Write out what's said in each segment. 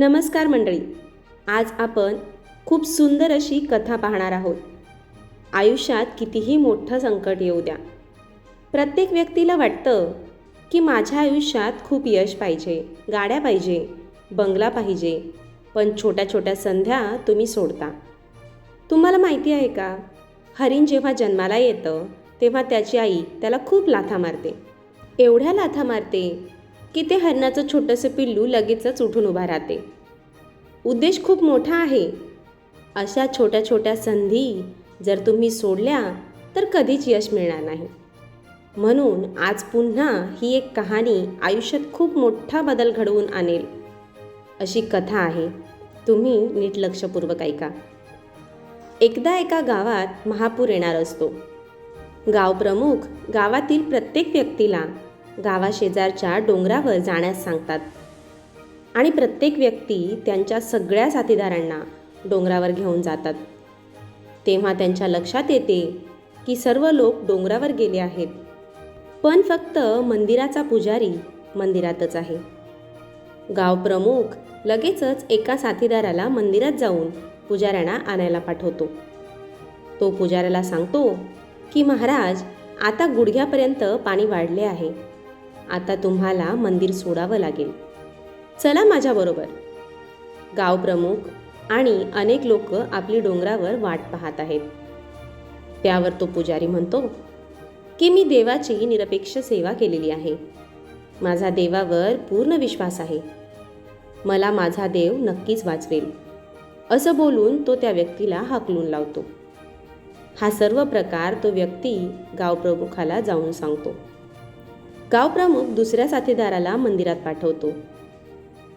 नमस्कार मंडळी. आज आपण खूप सुंदर अशी कथा पाहणार आहोत. आयुष्यात कितीही मोठं संकट येऊ द्या. प्रत्येक व्यक्तीला वाटतं की माझ्या आयुष्यात खूप यश पाहिजे गाड्या पाहिजे बंगला पाहिजे पण छोट्या छोट्या संध्या तुम्ही सोडता. तुम्हाला माहिती आहे का? हरिण जेव्हा जन्माला येतं तेव्हा त्याची आई त्याला खूप लाथा मारते. एवढ्या लाथा मारते की ते हरणाचं छोटंसं पिल्लू लगेचच उठून उभा राहते. उद्देश खूप मोठा आहे. अशा छोट्या छोट्या संधी जर तुम्ही सोडल्या तर कधीच यश मिळणार नाही. म्हणून आज पुन्हा ही एक कहाणी आयुष्यात खूप मोठा बदल घडवून आणेल. अशी कथा आहे. तुम्ही नीट लक्षपूर्वक ऐका. एकदा एका गावात महापूर येणार असतो. गाव प्रमुख गावातील प्रत्येक व्यक्तीला गावाशेजारच्या डोंगरावर जाण्यास सांगतात. आणि प्रत्येक व्यक्ती त्यांच्या सगळ्या साथीदारांना डोंगरावर घेऊन जातात. तेव्हा त्यांच्या लक्षात येते की सर्व लोक डोंगरावर गेले आहेत. पण फक्त मंदिराचा पुजारी मंदिरातच आहे. गाव प्रमुख लगेचच एका साथीदाराला मंदिरात जाऊन पुजाऱ्यांना आणायला पाठवतो. तो पुजाऱ्याला सांगतो की महाराज आता गुडघ्यापर्यंत पाणी वाढले आहे. आता तुम्हाला मंदिर सोडावं लागेल. चला माझ्याबरोबर गावप्रमुख आणि अनेक लोक आपली डोंगरावर वाट पाहत आहेत. त्यावर तो पुजारी म्हणतो की मी देवाची निरपेक्ष सेवा केलेली आहे. माझा देवावर पूर्ण विश्वास आहे. मला माझा देव नक्कीच वाचवेल. असं बोलून तो त्या व्यक्तीला हाकलून लावतो. हा सर्व प्रकार तो व्यक्ती गावप्रमुखाला जाऊन सांगतो. गावप्रमुख दुसऱ्या साथीदाराला मंदिरात पाठवतो.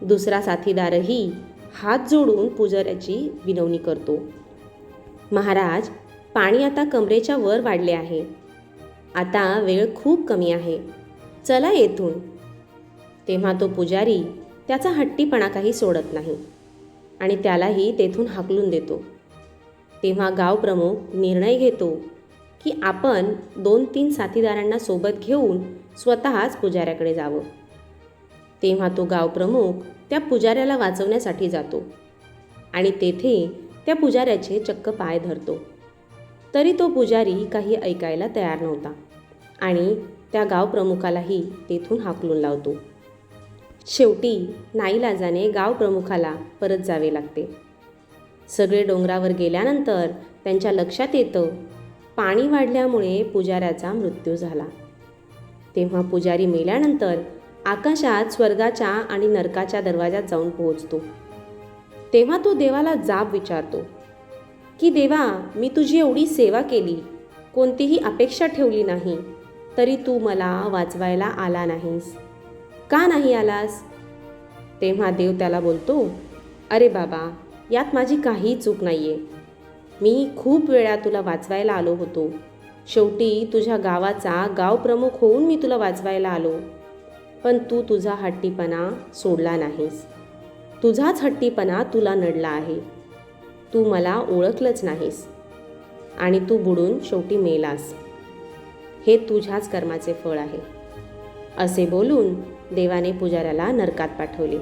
दुसरा साथीदारही हात जोडून पुजाऱ्याची विनवणी करतो. महाराज पाणी आता कमरेच्या वर वाढले आहे. आता वेळ खूप कमी आहे. चला येथून. तेव्हा तो पुजारी त्याचा हट्टीपणा काही सोडत नाही आणि त्यालाही तेथून हाकलून देतो. तेव्हा गावप्रमुख निर्णय घेतो की आपण दोन तीन साथीदारांना सोबत घेऊन स्वतःच पुजाऱ्याकडे जावं. तेव्हा तो गाव प्रमुख त्या पुजाऱ्याला वाचवण्यासाठी जातो आणि तेथे त्या पुजाऱ्याचे चक्क पाय धरतो. तरी तो पुजारी काही ऐकायला तयार नव्हता आणि त्या गाव प्रमुखालाही तेथून हाकलून लावतो. शेवटी नाईलाजाने गाव प्रमुखाला परत जावे लागते. सगळे डोंगरावर गेल्यानंतर त्यांच्या लक्षात येतं पाणी वाढल्यामुळे पुजाऱ्याचा मृत्यू झाला. तेव्हा पुजारी मेल्यानंतर आकाशात स्वर्गाच्या आणि नरकाच्या दरवाजात जाऊन पोहोचतो. तेव्हा तो देवाला जाब विचारतो की देवा मी तुझी एवढी सेवा केली कोणतीही अपेक्षा ठेवली नाही तरी तू मला वाचवायला आला नाहीस. का नाही आलास? तेव्हा देव त्याला बोलतो अरे बाबा यात माझी काही चूक नाही आहे मी खूप वेळा तुला वाचवायला आलो होतो. शेवटी तुझ्या गावाचा गाव प्रमुख होऊन मी तुला वाचवायला आलो. पण तू तुझा हट्टीपणा सोडला नाहीस. तुझाच हट्टीपणा तुला नडला आहे. तू मला ओळखलंच नाहीस. आणि तू बुडून शेवटी मेलास. हे तुझ्याच कर्माचे फळ आहे. असे बोलून देवाने पुजाऱ्याला नरकात पाठवले.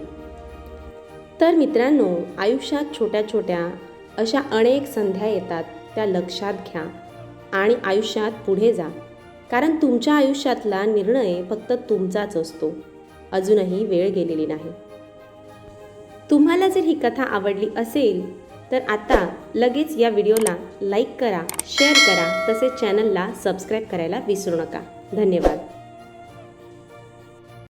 तर मित्रांनो आयुष्यात छोट्या छोट्या अशा अनेक संध्या येतात त्या लक्षात घ्या आणि आयुष्यात पुढे जा. कारण तुमच्या आयुष्यातला निर्णय फक्त तुमचाच असतो. अजूनही वेळ गेलेली नाही. तुम्हाला जर ही कथा आवडली असेल तर आता लगेच या व्हिडिओला लाईक करा शेअर करा तसेच चॅनलला सबस्क्राईब करायला विसरू नका. धन्यवाद.